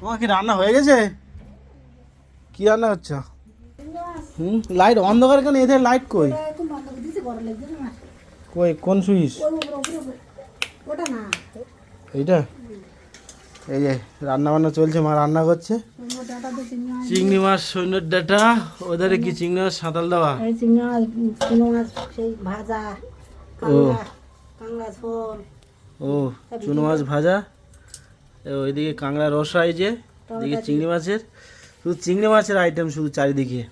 তোমার কি রান্না হয়ে গেছে? কি রান্না হচ্ছে? হুম? লাইট অন্ধকার কেন? এদের লাইট কই? কই? কোন সুইচ? এইটা? এই যে রান্না বান্না চলছে মা রান্না করছে। চিংড়ি মাছ সৈন্যর ডাটা ওধারে কি চিংড়ি মাছ সাঁতাল দেওয়া? এই চিংড়ি মাছ চিংড়ি মাছ সেই ভাজা কাঁকড়া ও চুনো মাছ ভাজা? ওইদিকে কাঁকড়া রস এই যে এদিকে চিংড়ি। মাছের। শুধু চিংড়ি মাছের আইটেম শুধু চারিদিকে।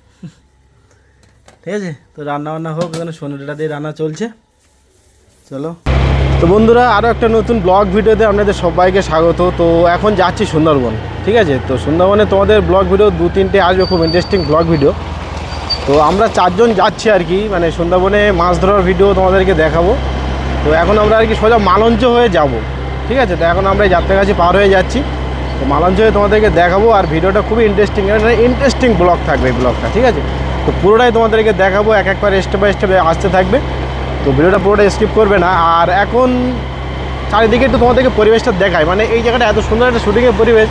ঠিক আছে? তো রান্না বান্না হোক এখানে সোনা ডাটা দিয়ে রান্না চলছে। চলো। তো বন্ধুরা আরও একটা নতুন ব্লগ ভিডিওতে আপনাদের সবাইকে স্বাগত। তো এখন যাচ্ছি সুন্দরবন। ঠিক আছে? তো সুন্দরবনে তোমাদের ব্লগ ভিডিও দু তিনটে আসবে খুব ইন্টারেস্টিং ব্লগ ভিডিও। তো আমরা চারজন যাচ্ছি আর কি। মানে সুন্দরবনে মাছ ধরার ভিডিও তোমাদেরকে দেখাবো। তো এখন আমরা আর কি সোজা মালঞ্চ হয়ে যাব। ঠিক আছে, তো এখন আমরা এই যাত্রাগাছি পার হয়ে যাচ্ছি। তো মালঞ্চ হয়ে তোমাদেরকে দেখাবো আর ভিডিওটা খুবই ইন্টারেস্টিং ইন্টারেস্টিং ব্লগ থাকবে এই ব্লগটা ঠিক আছে? তো পুরোটাই তোমাদেরকে দেখাবো, এক একবার স্টেপ বাই স্টেপ আসতে থাকবে। তো ভিডিওটা পুরোটা স্কিপ করবে না, আর এখন চারিদিকে একটু তোমাদেরকে পরিবেশটা দেখায় মানে এই জায়গাটা এত সুন্দর একটা শুটিংয়ের পরিবেশ।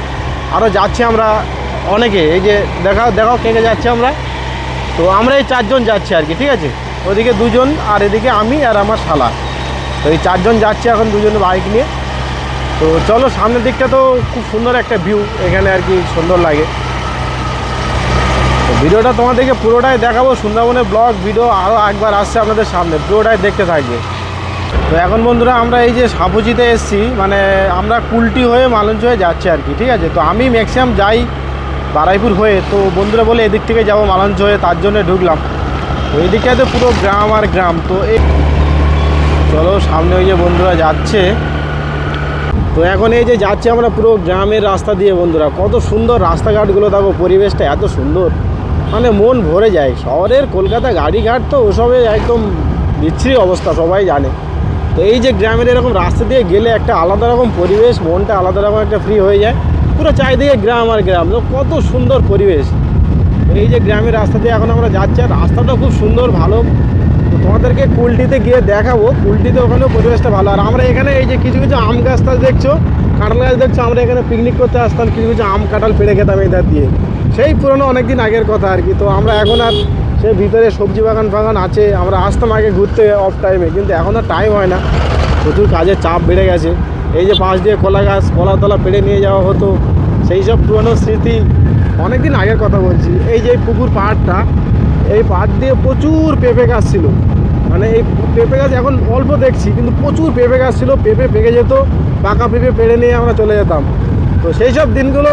আরও যাচ্ছি আমরা অনেকে, এই যে দেখাও দেখাও কে কে যাচ্ছি আমরা। তো আমরা এই চারজন যাচ্ছি আর কি, ঠিক আছে? ওদিকে দুজন, আর এদিকে আমি আর আমার শালা। তো এই চারজন যাচ্ছি এখন দুজন বাইক নিয়ে। তো চলো, সামনের দিকটা তো খুব সুন্দর একটা ভিউ এখানে আর কি সুন্দর লাগে। তো ভিডিওটা তোমাদেরকে পুরোটাই দেখাবো সুন্দরবনের ব্লগ ভিডিও আরও একবার আসছে আপনাদের সামনে, পুরোটাই দেখতে থাকবে। তো এখন বন্ধুরা, আমরা এই যে সাপুজিতে এসেছি মানে আমরা কুলটি হয়ে মালঞ্চ হয়ে যাচ্ছি আর কি, ঠিক আছে? তো আমি ম্যাক্সিমাম যাই বারাইপুর হয়ে, তো বন্ধুরা বলে এদিক থেকে যাব মালঞ্চ হয়ে, তার জন্য ঢুকলাম। তো এই দিকটাতে পুরো গ্রাম আর গ্রাম, তো এই চলো, সামনে ওই যে বন্ধুরা যাচ্ছে। তো এখন এই যে যাচ্ছি আমরা পুরো গ্রামের রাস্তা দিয়ে, বন্ধুরা। কত সুন্দর রাস্তাঘাটগুলো, দেখো পরিবেশটা এত সুন্দর। মানে মন ভরে যায়। শহরের কলকাতা গাড়িঘাট তো ওসবে একদম বিচ্ছিরি অবস্থা, সবাই জানে। তো এই যে গ্রামের এরকম রাস্তা দিয়ে গেলে একটা আলাদা রকম পরিবেশ, মনটা আলাদা রকম একটা ফ্রি হয়ে যায়। পুরো চারিদিকে গ্রাম আর গ্রাম। তো কত সুন্দর পরিবেশ। এই যে গ্রামের রাস্তা দিয়ে এখন আমরা যাচ্ছি, আর রাস্তাটা খুব সুন্দর, ভালো। তোমাদেরকে কুলটিতে গিয়ে দেখাবো। কুলটিতে ওখানেও পরিবেশটা ভালো। আর আমরা এখানে এই যে কিছু কিছু আম গাছ টাছ দেখছ, কাঁঠাল গাছ দেখছ, আমরা এখানে পিকনিক করতে আসতাম, কিছু কিছু আম, কাঁঠাল পেড়ে খেতাম এই ধার দিয়ে। সেই পুরনো অনেক দিন আগের কথা আর কি। তো আমরা এখন আর সে ভিতরে সবজি বাগান ফাগান আছে, আমরা আসতাম আগে ঘুরতে অফ টাইমে কিন্তু এখন আর টাইম হয় না। প্রচুর কাজের চাপ বেড়ে গেছে। এই যে পাশ দিয়ে কলা গাছ কলা তলা পেড়ে নিয়ে যাওয়া হতো, সেই সব পুরনো স্মৃতি অনেক দিন আগের কথা বলছি। এই যে পুকুর পাহাড়টা এই পাহাড় দিয়ে প্রচুর পেঁপে গাছ ছিল। মানে এই পেঁপে গাছ এখন অল্প দেখছি, কিন্তু প্রচুর পেঁপে গাছ ছিল, পেঁপে পেকে যেত, পাকা পেঁপে পেড়ে নিয়ে আমরা চলে যেতাম। তো সেই সব দিনগুলো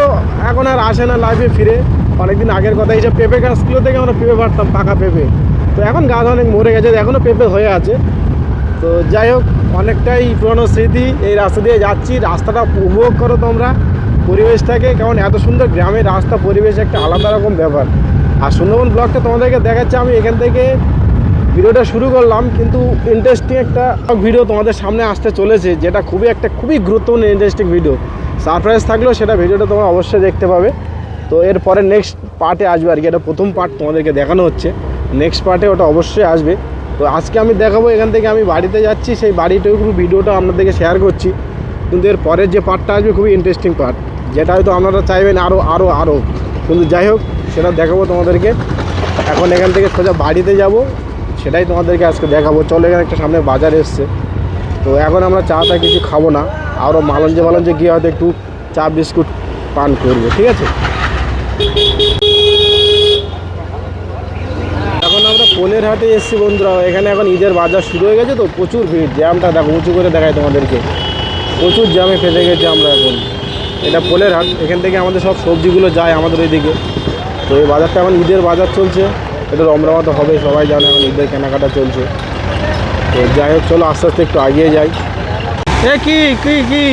এখন আর আসে না লাইফে ফিরে। অনেকদিন আগের কথা এইসব পেঁপে গাছগুলো থেকে আমরা পেঁপে পারতাম পাকা পেঁপে। তো এখন গাছ অনেক মরে গেছে এখনও পেঁপে হয়ে আছে। তো যাই হোক, অনেকটাই পুরনো স্মৃতি, এই রাস্তা দিয়ে যাচ্ছি, রাস্তাটা উপভোগ করো তোমরা, পরিবেশটাকে। কারণ এত সুন্দর গ্রামের রাস্তা, পরিবেশ একটা আলাদা রকম ব্যাপার। আর সুন্দরবন ব্লগটা তোমাদেরকে দেখাচ্ছি, আমি এখান থেকে ভিডিওটা শুরু করলাম, কিন্তু ইন্টারেস্টিং একটা ভিডিও তোমাদের সামনে আসতে চলেছে, যেটা খুবই একটা খুবই গুরুত্বপূর্ণ ইন্টারেস্টিং ভিডিও সারপ্রাইজ থাকলেও সেটা ভিডিওটা তোমরা অবশ্যই দেখতে পাবে। তো এরপরে নেক্সট পার্টে আসবে আর কি, এটা প্রথম পার্ট তোমাদেরকে দেখানো হচ্ছে। নেক্সট পার্টে ওটা অবশ্যই আসবে। তো আজকে আমি দেখাবো, এখান থেকে আমি বাড়িতে যাচ্ছি, সেই বাড়িটুকু ভিডিওটা আপনাদেরকে শেয়ার করছি। কিন্তু এর পরের যে পার্টটা আসবে, খুবই ইন্টারেস্টিং পার্ট যেটা হয়তো আপনারা চাইবেন আরও আরও আরও কিন্তু যাই হোক সেটা দেখাবো তোমাদেরকে। এখন এখান থেকে সোজা বাড়িতে যাব। সেটাই তোমাদেরকে আজকে দেখাবো। চলো এখানে একটা সামনে বাজার এসছে। তো এখন আমরা চা টা কিছু খাব না। আরও মালঞ্জে মালঞ্জে গিয়ে হয়তো একটু চা, বিস্কুট পান করব, ঠিক আছে? এখন আমরা পোলের হাটে এসেছি বন্ধুরা। এখানে এখন ঈদের বাজার শুরু হয়ে গেছে তো, প্রচুর ভিড়। জ্যামটা দেখো, উঁচু করে দেখায় তোমাদেরকে। প্রচুর জ্যামে ফেসে গেছে আমরা এখন। এটা পোলের হাট। এখান থেকে আমাদের সব সবজিগুলো যায় আমাদের ওইদিকে। তো এই বাজারটা এখন ঈদের বাজার চলছে। এটা রমরমা তো হবে সবাই জানে এখন ঈদের কেনাকাটা চলছে। তো যাই হোক, চলো আস্তে আস্তে একটু এগিয়ে যাই। এ কি কি কি?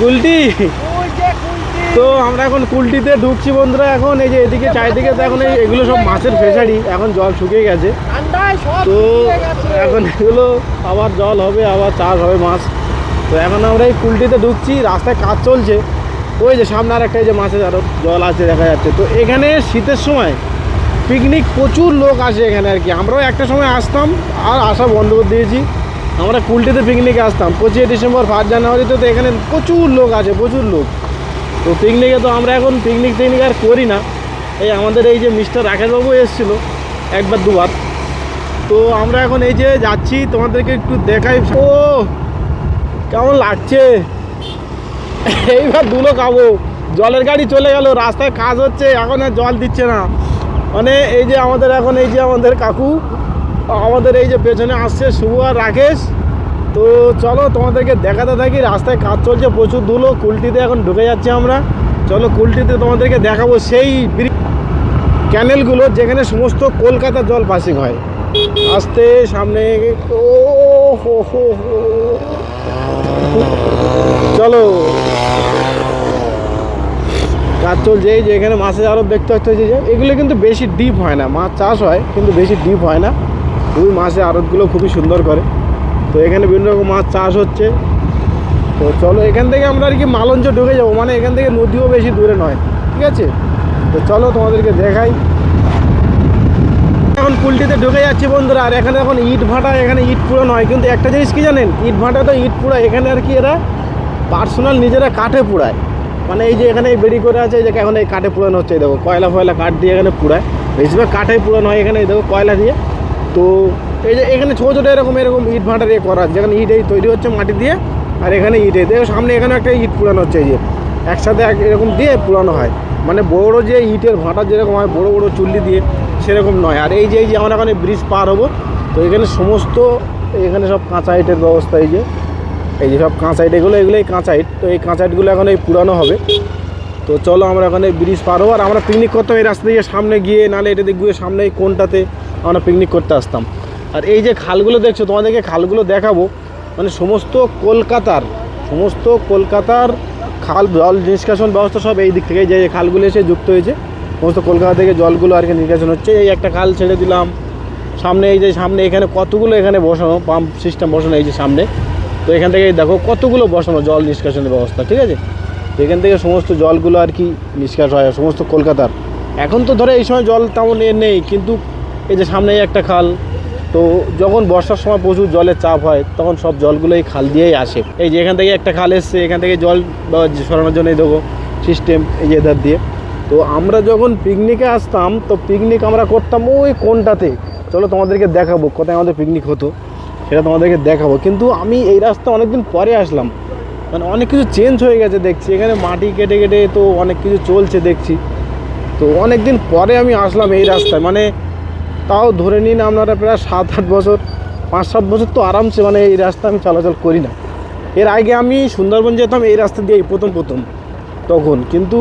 কুলটি। তো আমরা এখন কুলটিতে ঢুকছি বন্ধুরা, এখন এই যে এদিকে, চারিদিকে তো এখন এগুলো সব মাছের ফেসারি এখন জল শুকিয়ে গেছে। তো এখন এগুলো আবার জল হবে, আবার চাষ হবে মাছ। তো এখন আমরা এই কুলটিতে ঢুকছি, রাস্তায় কাজ চলছে। ওই যে সামনে আর যে মাছের আরও জল আছে দেখা যাচ্ছে। তো এখানে শীতের সময় পিকনিক প্রচুর লোক আসে এখানে আর কি। আমরাও একটা সময় আসতাম আর আসা বন্ধ করে দিয়েছি। আমরা কুলটিতে পিকনিকে আসতাম। পঁচিশে ডিসেম্বর, ফার্স্ট জানুয়ারিতে তো এখানে প্রচুর লোক আছে প্রচুর লোক। তো পিকনিকে তো আমরা এখন পিকনিক টিকনিক আর করি না। এই আমাদের এই যে মিস্টার রাকেশবাবু এসেছিল একবার দুবার। তো আমরা এখন এই যে যাচ্ছি, তোমাদেরকে একটু দেখাই। ও, কেমন লাগছে? এইবার দুলো খাব। জলের গাড়ি চলে গেল, রাস্তায় কাজ হচ্ছে, এখন আর জল দিচ্ছে না। মানে এই যে আমাদের এখন, এই যে আমাদের কাকু, আমাদের এই যে পেছনে আসছে শুভ আর রাকেশ। তো চলো তোমাদেরকে দেখাতে থাকি, রাস্তায় কাজ চলছে, প্রচুর ধুলো, কুলটিতে এখন ঢুকে যাচ্ছি আমরা। চলো কুলটিতে তোমাদেরকে দেখাবো সেই ক্যানেলগুলো যেখানে সমস্ত কলকাতা জল পাসিং হয়। আসতে সামনে, ও, হো হো হো। চলো। কাজ চলছে, এই যে এখানে মাছের আরও দেখতে হচ্ছে যে এগুলো কিন্তু বেশি ডিপ হয় না। মাছ চাষ হয়, কিন্তু বেশি ডিপ হয় না। ওই মাছের আড়তগুলো খুবই সুন্দর করে। তো এখানে বিভিন্ন রকম মাছ চাষ হচ্ছে। তো চলো, এখান থেকে আমরা আর কি মালঞ্চ ঢুকে যাব। মানে এখান থেকে নদীও বেশি দূরে নয়, ঠিক আছে? তো চলো তোমাদেরকে দেখাই। এখন পুলটিতে ঢুকে যাচ্ছি বন্ধুরা, আর এখানে এখন ইট ভাটা, এখানে ইট পুরো নয়, কিন্তু একটা জিনিস কি জানেন? ইট ভাটা তো ইট পুরা, এখানে আর কি এরা পার্সোনাল নিজেরা কাঠে পুড়ায়। মানে এই যে এখানে এই বেরি করে আছে যে এখন এই কাঠে পুরানো হচ্ছে দেখো, কয়লা ফয়লা কাঠ দিয়ে এখানে পুড়ায়। বেশিরভাগ কাঠে পুরানো হয় এখানে দেখো, কয়লা দিয়ে। তো এই যে এখানে ছোটো ছোটো এরকম এরকম ইট ভাটার ইয়ে করা যেখানে ইট এই তৈরি হচ্ছে মাটি দিয়ে, আর এখানে ইট এই দেখো সামনে এখানে একটা ইট পুরানো হচ্ছে, এই যে। একসাথে এক এরকম দিয়ে পুরানো হয়। মানে বড় যে ইটের ভাটা যেরকম হয়, বড় বড় চুল্লি দিয়ে সেরকম নয়। আর এই যে এই যে আমরা এখানে ব্রিজ পার হব, তো এখানে সমস্ত এখানে সব কাঁচা ইটের ব্যবস্থা এই যে। এই যে সব কাঁচা ইট, এগুলো এগুলোই কাঁচা ইট। তো এই কাঁচা ইটগুলো এখন এই পুরানো হবে। তো চলো আমরা এখানে ব্রিজ পার হব। আর আমরা পিকনিক করতাম এই রাস্তা দিয়ে সামনে গিয়ে, নাহলে এটা দিয়ে গিয়ে সামনে এই কোনটাতে আমরা পিকনিক করতে আসতাম। আর এই যে খালগুলো দেখছ, তোমাদেরকে খালগুলো দেখাবো। মানে সমস্ত কলকাতার সমস্ত কলকাতার খাল, জল নিষ্কাশন ব্যবস্থা সব এই দিক থেকে যে খালগুলো এসে যুক্ত হয়েছে। সমস্ত কলকাতা থেকে জলগুলো আর কি নিষ্কাশন হচ্ছে। এই একটা খাল ছেড়ে দিলাম। সামনে এই যে সামনে এখানে কতগুলো এখানে বসানো পাম্প সিস্টেম বসানো এই যে সামনে। তো এখান থেকে দেখো কতগুলো বসানো জল নিষ্কাশনের ব্যবস্থা, ঠিক আছে? এখান থেকে সমস্ত জলগুলো আর কি নিষ্কাশ হয়, সমস্ত কলকাতার। এখন তো ধরো এই সময় জল তেমন এ নেই, কিন্তু এই যে সামনেই একটা খাল তো যখন বর্ষার সময় প্রচুর জলের চাপ হয়, তখন সব জলগুলো এই খাল দিয়েই আসে। এই যে এখান থেকে একটা খাল এসছে, এখান থেকে জল সরানোর জন্য এই দেখো সিস্টেম এই যে এধার দিয়ে। তো আমরা যখন পিকনিকে আসতাম, তো পিকনিক আমরা করতাম ওই কোনটাতে? চলো তোমাদেরকে দেখাবো কোথায় আমাদের পিকনিক হতো, সেটা তোমাদেরকে দেখাবো। কিন্তু আমি এই রাস্তা অনেকদিন পরে আসলাম। মানে অনেক কিছু চেঞ্জ হয়ে গেছে দেখছি। এখানে মাটি কেটে কেটে তো অনেক কিছু চলছে দেখছি। তো অনেক দিন পরে আমি আসলাম এই রাস্তায়। মানে তাও ধরে নিন আপনারা প্রায় সাত আট বছর, পাঁচ সাত বছর তো আরামসে মানে এই রাস্তা আমি চলাচল করি না। এর আগে আমি সুন্দরবন যেতাম, এই রাস্তা দিয়ে প্রথম প্রথম তখন। কিন্তু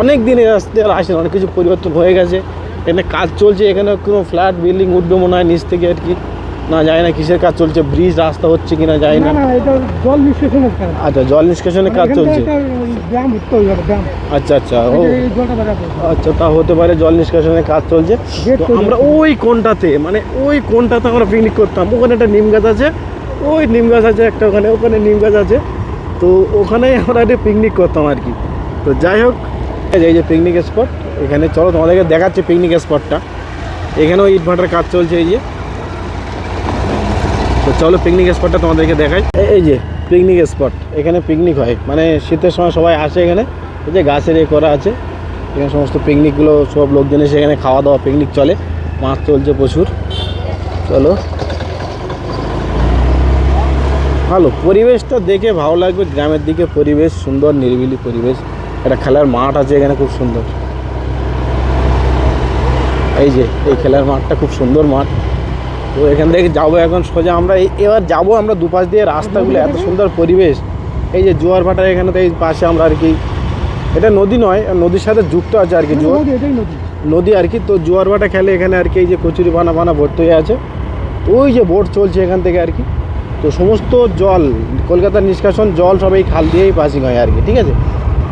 অনেক দিন এই রাস্তা আর আসেন, অনেক কিছু পরিবর্তন হয়ে গেছে। এখানে কাজ চলছে, এখানে কোনো ফ্ল্যাট, বিল্ডিং উঠবে মনে হয় নিচ থেকে আর কি। না জানি না কিসের কাজ চলছে ব্রিজ রাস্তা হচ্ছে কিনা যায় না। না না এটা জল নিষ্কাশনের কাজ। আচ্ছা জল নিষ্কাশনের কাজ চলছে। আচ্ছা আচ্ছা ও। আচ্ছা তা হতে পারে জল নিষ্কাশনের কাজ চলছে। তো আমরা ওই কোনটাতে মানে ওই কোনটাতে আমরা পিকনিক করতাম? ওখানে একটা নিম গাছ আছে ওই নিম গাছ আছে একটা ওখানে ওখানে নিম গাছ আছে। তো ওখানেই আমরা একটা পিকনিক করতাম আর কি। তো যাই হোক এই যে- এই যে পিকনিক স্পট এখানে চলো তোমাদেরকে দেখাচ্ছে পিকনিক স্পটটা এখানেও ইট ভাটার কাজ চলছে এই যে। তো চলো পিকনিক স্পটটা তোমাদেরকে দেখাই। এই- যে পিকনিক স্পট এখানে পিকনিক হয়। মানে শীতের সময় সবাই আসে এখানে। এই যে গাছের এ করা আছে। এখানে সমস্ত পিকনিকগুলো সব লোকজন এসে এখানে খাওয়া দাওয়া পিকনিক চলে। মাছ চলছে প্রচুর। চলো। ভালো। পরিবেশটা দেখে ভালো লাগবে। গ্রামের দিকে পরিবেশ, সুন্দর, নিরিবিলি পরিবেশ। একটা খেলার মাঠ আছে এখানে, খুব সুন্দর। এই যে, এই খেলার মাঠটা খুব সুন্দর মাঠ। তো এখান থেকে যাব এখন সোজা আমরা এই- এবার যাব আমরা দুপাশ দিয়ে রাস্তাগুলো এত সুন্দর পরিবেশ। এই যে জোয়ার ভাটা এখানে তো এই পাশে আমরা আর কি এটা নদী নয় নদীর সাথে যুক্ত আছে আর কি জোয়ার। নদী, আর কি তো জোয়ার ভাটা খেলে এখানে আর কি এই যে কচুরি বানা বানা ভর্তি হয়ে আছে। তো ওই যে বোট চলছে এখান থেকে আর কি। তো সমস্ত জল কলকাতার নিষ্কাশন জল সব এই খাল দিয়েই পাসিং হয় আর কি ঠিক আছে?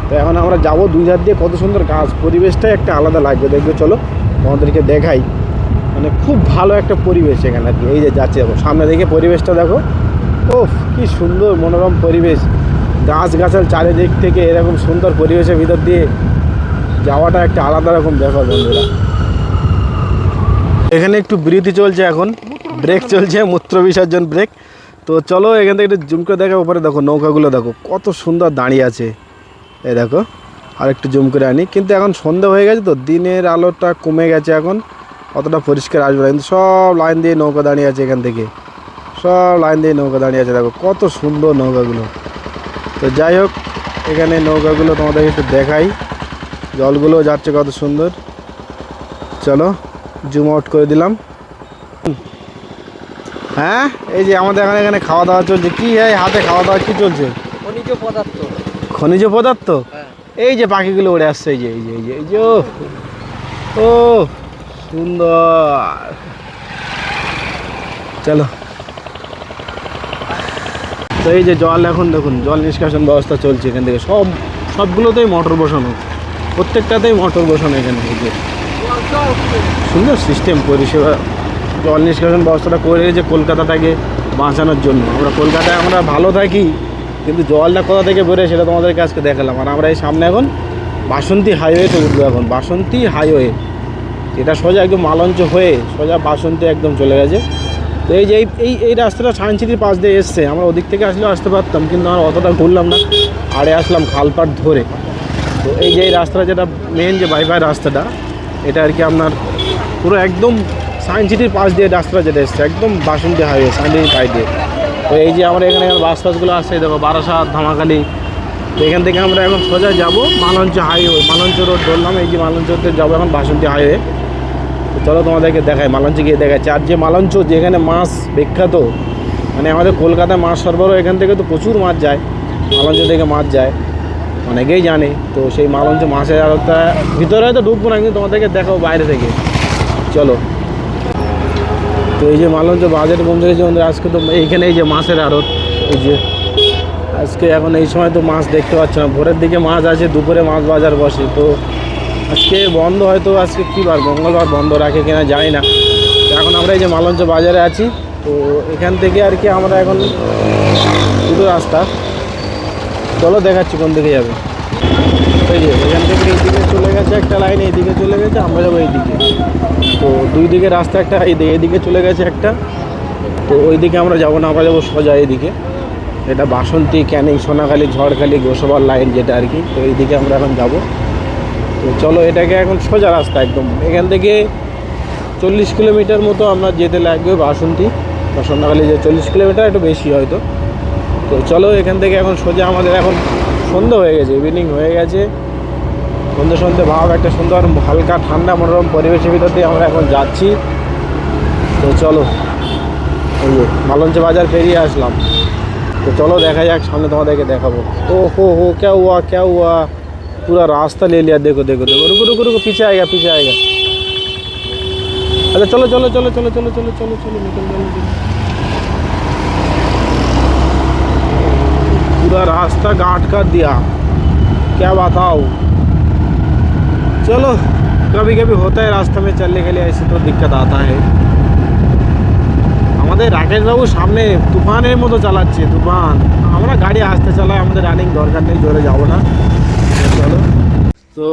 তো এখন আমরা যাব দুই ধার দিয়ে কত সুন্দর গাছ পরিবেশটাই একটা আলাদা লাগবে। দেখবে চলো আমাদেরকে দেখাই। মানে খুব ভালো একটা পরিবেশ এখানে। আর কি এই যে যাচ্ছে দেখো, সামনে দেখে পরিবেশটা দেখো। ওফ কি সুন্দর মনোরম পরিবেশ। গাছ গাছাল চারিদিক থেকে এরকম সুন্দর পরিবেশের ভিতর দিয়ে যাওয়াটা একটা আলাদা রকম ব্যাপার বন্ধুরা। এখানে একটু বিরতি চলছে এখন ব্রেক চলছে, মূত্র বিসর্জন ব্রেক তো চলো এখান থেকে একটু জুম করে দেখো, উপরে দেখো, নৌকাগুলো দেখো, কত সুন্দর দাঁড়িয়ে আছে। এই দেখো আর একটু জুম করে আনি। কিন্তু এখন সন্ধ্যা হয়ে গেছে তো, দিনের আলোটা কমে গেছে এখন। অতটা পরিষ্কার আসবে না। কিন্তু সব লাইন দিয়ে নৌকা দাঁড়িয়ে আছে এখান থেকে। সব লাইন দিয়ে নৌকা দাঁড়িয়ে আছে। দেখো কত সুন্দর নৌকাগুলো। তো যাই হোক এখানে নৌকাগুলো তোমাদের একটু দেখাই। জলগুলো যাচ্ছে কত সুন্দর। চলো জুম আউট করে দিলাম। হ্যাঁ এই যে আমাদের এখানে এখানে খাওয়া দাওয়া চলছে। কি এই হাতে খাওয়া দাওয়া কি চলছে? খনিজ পদার্থ। খনিজ পদার্থ? হ্যাঁ। এই যে পাখিগুলো উড়ে আসছে এই যে এই যে এই যে এই যে ও, ও। সুন্দর। চলো। তো এই যে জল এখন দেখুন, জল নিষ্কাশন ব্যবস্থা চলছে এখান থেকে। সব, সবগুলোতেই মোটর বসানো। প্রত্যেকটাতেই মোটর বসানো এখান থেকে। সুন্দর সিস্টেম পরিষেবা। জল নিষ্কাশন ব্যবস্থাটা করে রেখেছে কলকাতাটাকে বাঁচানোর জন্য। আমরা কলকাতায় আমরা ভালো থাকি, কিন্তু জলটা কোথা থেকে বেরোয় সেটা তোমাদেরকে আজকে দেখালাম। আর আমরা এই সামনে এখন বাসন্তী হাইওয়েতে উঠবো এখন। বাসন্তী হাইওয়ে এটা সোজা একদম মালঞ্চ হয়ে সোজা বাসন্তী একদম চলে গেছে। তো এই যে এই- এই রাস্তাটা সায়েন্স সিটির পাশ দিয়ে এসছে। আমরা ওদিক থেকে আসলেও আসতে পারতাম, কিন্তু আমরা অতটা ঘুরলাম না। আড়ে আসলাম খালপাট ধরে। তো এই যে এই রাস্তাটা যেটা মেন যে বাইপাই রাস্তাটা, এটা আর কি আপনার পুরো একদম সায়েন্স সিটির পাশ দিয়ে রাস্তাটা যেটা এসছে, একদম বাসন্তী হাইওয়ে সায়েন্স সিটির পাশ দিয়ে। তো এই যে আমরা এখানে বাস ফাসগুলো আসছে দেখো বারাসাত, ধামাকালি তো এখান থেকে আমরা এখন সোজা যাব মালঞ্চ হাইওয়ে। মালঞ্চ রোড ধরলাম, এই যে মালঞ্চতে যাব এখন বাসন্তী হাইওয়ে। তো চলো তোমাদেরকে দেখাই, মালঞ্চে গিয়ে দেখাচ্ছি। আর যে মালঞ্চ, যেখানে মাছ বিখ্যাত মানে আমাদের কলকাতায় মাছ সরবরাহ, এখান থেকে তো প্রচুর মাছ যায়। মালঞ্চ থেকে মাছ যায়, অনেকেই জানে। তো সেই মালঞ্চ মাছের আড়তটা, ভিতরে হয়তো ঢুকবো না, কিন্তু তোমাদেরকে দেখাবো বাইরে থেকে। চলো। তো এই যে মালঞ্চ বাজারে গেছে আমাদের আজকে তো এইখানে এই যে মাছের আড়ত, এই যে আজকে এখন এই সময় তো মাছ দেখতে পাচ্ছ না। ভোরের দিকে মাছ আছে, দুপুরে মাছ বাজার বসে। তো আজকে বন্ধ হয়তো আজকে কী বার? মঙ্গলবার বন্ধ রাখে কিনা জানি না। এখন আমরা এই যে মালঞ্চ বাজারে আছি, তো এখান থেকে আর কি আমরা এখন দুটো রাস্তা। চলো দেখাচ্ছি কোন দিকে যাবে। ওই যে, এখান থেকে এইদিকে চলে গেছে একটা লাইন, এইদিকে চলে গেছে, আমরা যাব এইদিকে। তো দুই দিকে রাস্তা একটা এইদিকে চলে গেছে একটা। তো ওইদিকে আমরা যাব না, আমরা যাব সোজা এইদিকে। এটা বাসন্তী ক্যানিং, সোনাখালী, ঝড়খালি, গোসবার লাইন যেটা আর কি। তো এইদিকে আমরা এখন যাব। তো চলো এটাকে এখন সোজা রাস্তা একদম। এখান থেকে চল্লিশ কিলোমিটার মতো আমরা যেতে লাগবে বাসন্তী। বা সোনাখালী যে চল্লিশ কিলোমিটার, একটু বেশি হয়তো। তো চলো এখান থেকে এখন সোজা আমাদের এখন সন্ধ্যা হয়ে গেছে ইভিনিং হয়ে গেছে। সন্ধ্যে সন্ধ্যে ভাব, একটা সুন্দর হালকা ঠান্ডা মনোরম পরিবেশের ভিতর দিয়ে আমরা এখন যাচ্ছি। তো চলো, এই মালঞ্চ বাজার পেরিয়ে আসলাম। তো চলো দেখা যাক সামনে তোমাদেরকে দেখাবো ও हो हो क्या हुआ क्या हुआ पूरा रास्ता ले लिया देखो देखो देखो रुको रुको रुको पीछे आएगा पीछे आएगा अच्छा चलो चलो चलो चलो चलो चलो चलो चलो निकल चलो निकल। पूरा रास्ता गांठ कर दिया क्या बताओ चलो कभी कभी होता है रास्ते में चलने के लिए ऐसे तो दिक्कत आता है আমাদের রাকেশবাবু সামনে তুফানের মতো চালাচ্ছে, তুফান। আমরা গাড়ি আসতে চালাই, আমাদের রানিং দরকার নেই, জোরে যাব না। চলো। তো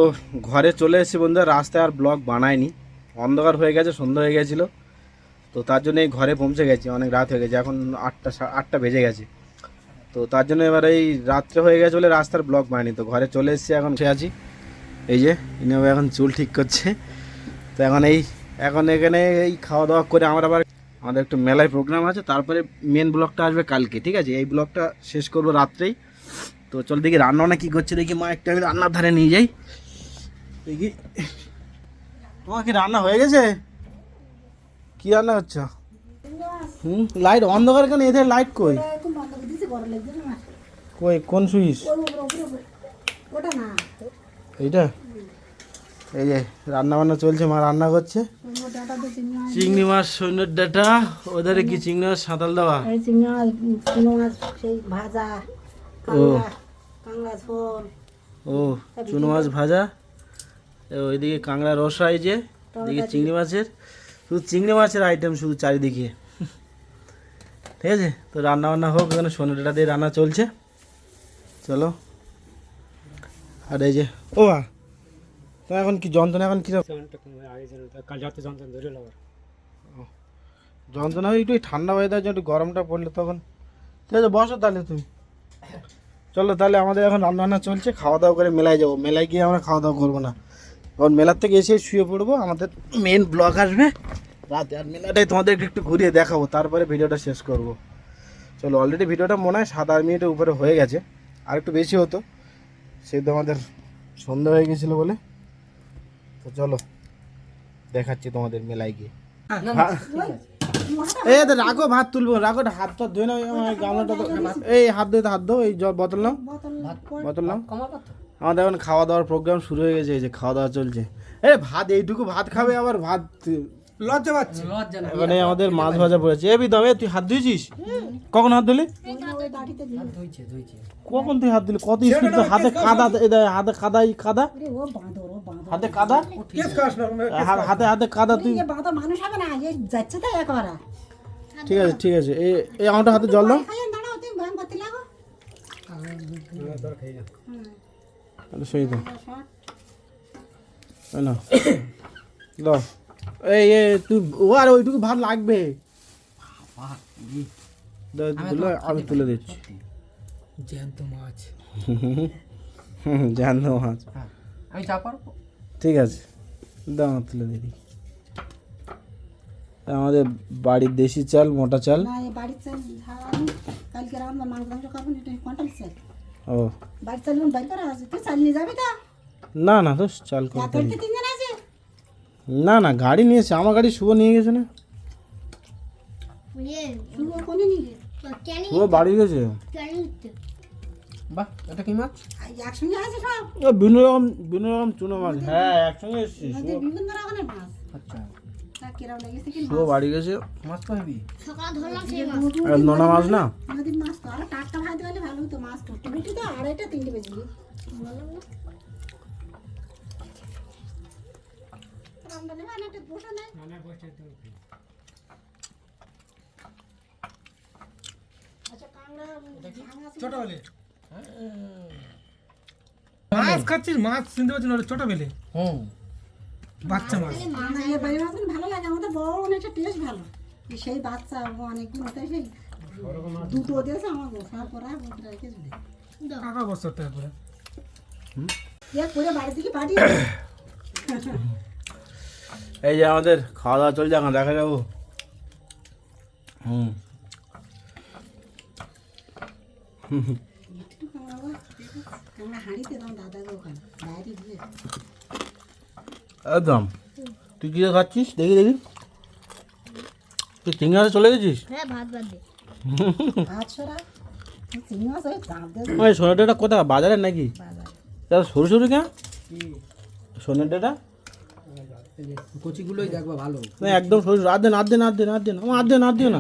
ঘরে চলে এসেছি বন্ধুরা, রাস্তায় আর ব্লক বানায়নি অন্ধকার হয়ে গেছে, সন্ধ্যা হয়ে গেছিল। তো তার জন্য এই ঘরে পৌঁছে গেছি, অনেক রাত হয়ে গেছে, এখন আটটা আটটা বেজে গেছে। তো তার জন্য এবার এই রাত্রে হয়ে গেছে বলে রাস্তার ব্লক বানায়নি তো ঘরে চলে এসেছি, এখন বসে আছি। এই যে ইনাও এখন চুল ঠিক করছে। তো এখন এই, এখন এখানে এই খাওয়া দাওয়া করে আমরা আবার আমাদের একটু মেলায় প্রোগ্রাম আছে, তারপরে মেন ব্লগটা আসবে কালকে, ঠিক আছে? এই ব্লগটা শেষ করব রাত্রেই। তো চল দেখি রান্না বান্না কী করছে, দেখি মা একটা আমি রান্নার ধারে নিয়ে যাই। দেখি, তোমার কি রান্না হয়ে গেছে? কি রান্না হচ্ছে? হুম লাইট অন্ধকার কেন? এদের লাইট কই? না কই, কোন সুইচ? না এইটা? এই যে, রান্না বান্না চলছে, মা রান্না করছে। চিংড়ি মাছ সৈন্যর ডাটা ওধারে কি চিংড়ি মাছ সাঁতাল দেওয়া? এই চিংড়ি মাছ চুনো মাছ সেই ভাজা কাঁংড়া কাঁংড়া ঝোল। ও চুনো মাছ ভাজা। ওইদিকে কাঁকড়া রসা এই যে এদিকে চিংড়ি মাছের। শুধু চিংড়ি মাছের আইটেম শুধু চারিদিকে। ঠিক আছে? তো রান্না বান্না হোক এখানে সোনা ডাটা দিয়ে রান্না চলছে। চলো। আর এই যে ও তো এখন কি যন্ত্রণা এখন কি কাল রাতে যন্ত্রণা ধরে যন্ত্রণা হয় একটু ঠান্ডা ওয়েদার একটু গরমটা পড়লে তখন। ঠিক আছে বসো তাহলে তুমি। চলো তাহলে আমাদের এখন রান্না বান্না চলছে খাওয়া দাওয়া করে মেলায় যাব। মেলায় গিয়ে আমরা খাওয়া দাওয়া করব না। কারণ মেলার থেকে এসে শুয়ে পড়ব আমাদের মেন ব্লগ আসবে। রাতে আর মেলাটাই তোমাদের একটু ঘুরিয়ে দেখাবো তারপরে ভিডিওটা শেষ করব। চলো অলরেডি ভিডিওটা মনে হয় সাত আট মিনিটের উপরে হয়ে গেছে। আর একটু বেশি হতো সেই তো আমাদের সন্ধ্যা হয়ে গেছিল বলে। তো চলো দেখাচ্ছি তোমাদের মেলায় গিয়ে। তো রাখো, ভাত তুলবো, রাখো হাতটা ধুয়ে নাও আমার গামলাটা তো, এই হাত ধুয়ে হাত ধো এই, জল বোতল নাও বোতল নাও। আমাদের এখন খাওয়া দাওয়ার প্রোগ্রাম শুরু হয়ে গেছে, এই যে খাওয়া দাওয়া চলছে। এ, ভাত, এইটুকু ভাত খাবে আবার ভাত লজ্জা পাচ্ছে। এখানে আমাদের মাছ ভাজা পড়েছে এ বিদম এ তুই হাত ধুয়েছিস কখন হাত ধুলি? কখন তুই হাত দিলি কত স্পিড তো হাতে কাদা হাতে কাদা এই কাদা। হাতে কাদা? হাতে হাতে কাদা তুই এ মানুষ হবে না এই যাচ্ছে তাই একবারে ঠিক আছে ঠিক আছে। এই এই আমারটা হাতে জল দাও। দাঁড়াও তুমি ভয় করতে লাগো। তাহলে সেই তো। এই না দাও। এই এ তুই ও আর ওইটুকু ভাত লাগবে দাও, তুলে, আমি তুলে দিচ্ছি জ্যান্ত মাছ হুম, জানো মাছ আমি চা পারব ঠিক আছে দাও আমার তুলে দিই আমাদের বাড়ির দেশি চাল মোটা চাল না এই বাড়ির চাল ঝাল আমি কালকে রান্না মাংস মাংস খাব না এটা কন্টাল চাল ও বাড়ির চাল বাইর করা আছে তুই চাল নিয়ে যাবি তো না না তো চাল করতে এত কি তিনজন আছে না না গাড়ি নিয়েছে আমার গাড়ি শুভ নিয়ে গেছে না। শুভ নিয়ে গে শুভ বাড়ি গেছে। বাহ এটা কি মাছ? একসঙ্গে আছে সব। ও, বিভিন্ন রকম বিভিন্ন রকম চুনো মাছ। হ্যাঁ একসঙ্গে এসছি বিভিন্ন রকমের মাছ। আচ্ছা। তা কিরম লেগেছে কি শুভ বাড়ি গেছে। মাছ তো নোনা মাছ না? মাছ তো আরও টাটকা ভাজতে পারলে ভালো হতো মাছ টুটি টুটি তো আড়াইটা তিনটে বেজে ছোট বেলে। মাছ খাচ্ছিস মাছ চিনতে পারছি না ছোট বেলে। হুম। বাচ্চা মাছ। ভালো লাগে আমাদের বড় অনেকটা টেস্ট ভালো। সেই বাচ্চা অনেকদিন হতে সেই দুটো দিয়েছে আমার সব করা রেখে দিলে কাকা বছর তারপরে। ইয়ে করে বাড়ি থেকে পাঠিয়ে এই যে আমাদের খাওয়া দাওয়া চলছে এখন দেখা যাব। হুম। একদম। তুই কী খাচ্ছিস? দেখি দেখি। তুই সিঙ্গারে চলে গেছিস? হ্যাঁ চিংড়ি সোনার ডেটা কোথায়? বাজারে। নাকি সরু সরু কেন? সোনার ডেটা? কচিগুলোই দেখবা ভালো। না একদম সরু আর দেন আর দেন আর দেন আর দেন আমার আর দেন আর দিও না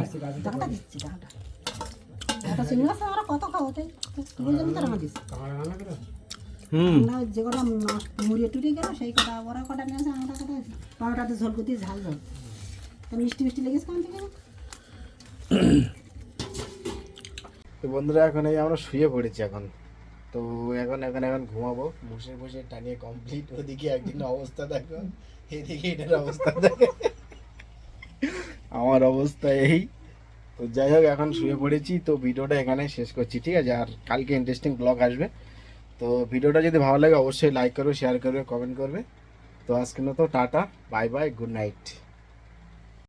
হুম। যে কটা মুড়িয়ে টুড়িয়ে গেল সেই কটা ওরা কটা নিয়েছে আমরা কটা আছে ঝোল করতে ঝাল ঝোল। মিষ্টি মিষ্টি লেগেছে কোন থেকে? তো বন্ধুরা এখন এই আমরা শুয়ে পড়েছি এখন। তো এখন এখন এখন ঘুমাবো। বসে বসে টানিয়ে কমপ্লিট ওদিকে একদিন অবস্থা দেখো। এদিকে এটার অবস্থা দেখো। আমার অবস্থা এই। তো যাই হোক, এখন শুয়ে পড়েছি। তো ভিডিওটা এখানে শেষ করছি, ঠিক আছে? আর কালকে ইন্টারেস্টিং ব্লগ আসবে। তো ভিডিওটা যদি ভালো লাগে, অবশ্যই লাইক করবে শেয়ার করবে কমেন্ট করবে। তো আজকের মতো tata bye bye good night